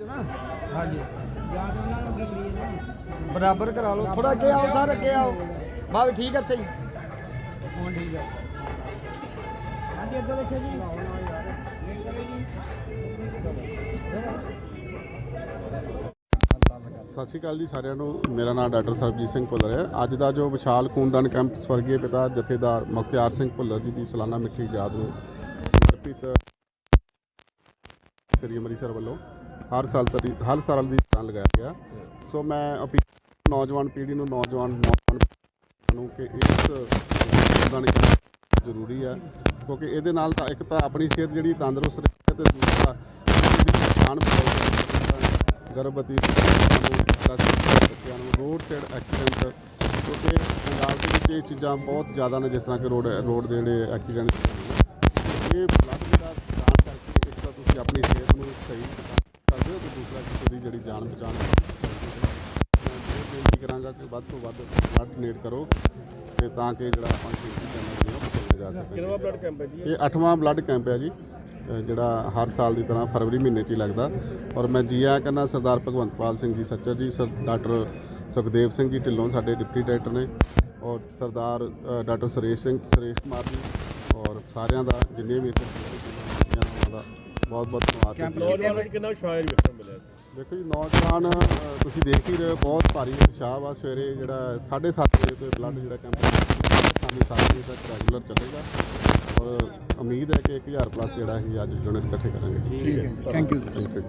ਹਾਂਜੀ। ਬਰਾਬਰ ਕਰਾ ਲਓ। ਥੋੜਾ ਅੱਗੇ ਆਓ ਸਰ ਅੱਗੇ ਆਓ। ਬਾ ਵੀ ਠੀਕ ਹੈ ਇੱਥੇ ਹੀ। ਹੁਣ ਠੀਕ ਹੈ ਹਾਂਜੀ ਅੱਗੇ ਦੇਖੋ ਜੀ। ਸਤਿ ਸ਼੍ਰੀ ਅਕਾਲ ਜੀ ਸਾਰਿਆਂ ਨੂੰ। ਮੇਰਾ ਨਾਮ ਡਾਕਟਰ ਸਰਬਜੀਤ ਸਿੰਘ ਭੁੱਲਰ ਹੈ। ਅੱਜ ਦਾ ਜੋ ਵਿਸ਼ਾਲ ਖੂਨਦਾਨ ਕੈਂਪ ਸਵਰਗੀ ਪਿਤਾ ਜਥੇਦਾਰ ਮੁਖਤਿਆਰ ਸਿੰਘ ਭੁੱਲਰ ਜੀ ਦੀ ਸਾਲਾਨਾ ਮਿੱਠੀ ਯਾਦ ਨੂੰ ਸਮਰਪਿਤ ਸ੍ਰੀ ਅੰਮ੍ਰਿਤਸਰ ਵੱਲੋਂ ਹਰ ਸਾਲ ਤਰੀ ਹਰ ਸਾਲ ਦੀ ਤਰ੍ਹਾਂ ਲਗਾਇਆ ਗਿਆ। ਸੋ ਮੈਂ ਅਪੀਲ ਨੌਜਵਾਨ ਪੀੜ੍ਹੀ ਨੂੰ, ਨੌਜਵਾਨ ਨੌਜਵਾਨ ਨੂੰ ਕਿ ਇਸ ਖੂਨਦਾਨ ਜ਼ਰੂਰੀ ਹੈ। ਕਿਉਂਕਿ ਇਹਦੇ ਨਾਲ ਤਾਂ ਇੱਕ ਤਾਂ ਆਪਣੀ ਸਿਹਤ ਜਿਹੜੀ ਤੰਦਰੁਸਤ ਰਹੇ ਤੇ ਦੂਸਰਾ ਇਹਦੀ ਜਾਨ ਗਰਭਵਤੀ ਬੱਚਿਆਂ ਨੂੰ ਰੋਡ ਸਾਈਡ ਐਕਸੀਡੈਂਟ ਕਿਉਂਕਿ ਪੰਜਾਬ ਦੇ ਵਿੱਚ ਇਹ ਚੀਜ਼ਾਂ ਬਹੁਤ ਜ਼ਿਆਦਾ ਨੇ ਜਿਸ ਤਰ੍ਹਾਂ ਕਿ ਰੋਡ ਰੋਡ ਦੇ ਜਿਹੜੇ ਐਕਸੀਡੈਂਟ ਇਹ ਬਲੱਡ ਜਿਹੜਾ ਦਾਨ ਕਰਕੇ ਇੱਕ ਤਾਂ ਤੁਸੀਂ ਆਪਣੀ ਸਿਹਤ ਨੂੰ ਸਹੀ ਕਰਦੇ ਹੋ ਤੇ ਦੂਸਰਾ ਕਿਸੇ ਦੀ ਜਿਹੜੀ ਜਾਨ ਬਚਾਉਣ ਮੈਂ ਬੇਨਤੀ ਕਰਾਂਗਾ ਕਿ ਵੱਧ ਤੋਂ ਵੱਧ ਬਲੱਡ ਡੋਨੇਟ ਕਰੋ ਤੇ ਤਾਂ ਕਿ ਜਿਹੜਾ ਆਪਾਂ ਸੇਫਟੀ ਚੈਨਲ ਜਿਹੜਾ ਉਹ ਬਚਾਇਆ ਜਾ ਸਕੇ। ਕਿੰਨਵਾਂ ਬਲੱਡ ਕੈਂਪ ਹੈ ਜੀ ਇਹ? 8ਵਾਂ ਬਲੱਡ ਕੈਂਪ ਹੈ ਜੀ ਜਿਹੜਾ ਹਰ ਸਾਲ ਦੀ ਤਰ੍ਹਾਂ ਫਰਵਰੀ ਮਹੀਨੇ 'ਚ ਹੀ ਲੱਗਦਾ। ਔਰ ਮੈਂ ਜੀ ਆਇਆਂ ਕਹਿੰਦਾ ਸਰਦਾਰ ਭਗਵੰਤਪਾਲ ਸਿੰਘ ਜੀ ਸੱਚਰ ਜੀ ਸਰ ਡਾਕਟਰ ਸੁਖਦੇਵ ਸਿੰਘ ਜੀ ਢਿੱਲੋਂ ਸਾਡੇ ਡਿਪਟੀ ਡਾਇਰੈਕਟਰ ਨੇ ਔਰ ਸਰਦਾਰ ਡਾਕਟਰ ਸੁਰੇਸ਼ ਸਿੰਘ ਸੁਰੇਸ਼ ਕੁਮਾਰ ਜੀ ਔਰ ਸਾਰਿਆਂ ਦਾ ਜਿੰਨੇ ਵੀ ਇੱਥੇ ਨੇ, ਦਾ ਬਹੁਤ ਬਹੁਤ ਧੰਨਵਾਦ ਜੀ। ਨੌਜਵਾਨਾਂ ਨੂੰ ਕਿੰਨਾ ਸ਼ਾਇਰ ਵੇਖਣ ਮਿਲਿਆ ਦੇਖੋ ਜੀ ਨੌਜਵਾਨ ਅ, ਤੁਸੀਂ ਦੇਖ ਹੀ ਰਹੇ ਹੋ ਬਹੁਤ ਭਾਰੀ ਉਤਸ਼ਾਹ ਵਾ ਸਵੇਰੇ ਜਿਹੜਾ 7:30 ਵਜੇ ਤੋਂ ਬਲੱਡ ਜਿਹੜਾ ਕੈਂਪ ਸ਼ਾਮੀ 7 ਵਜੇ ਤੱਕ ਰੈਗੂਲਰ ਚੱਲੇਗਾ। ਔਰ ਉਮੀਦ ਹੈ ਕਿ 1000 ਪਲੱਸ ਜਿਹੜਾ ਅਸੀਂ ਅੱਜ ਯੂਨਿਟ ਇਕੱਠੇ ਕਰਾਂਗੇ। ਠੀਕ ਹੈ। Thank you thank you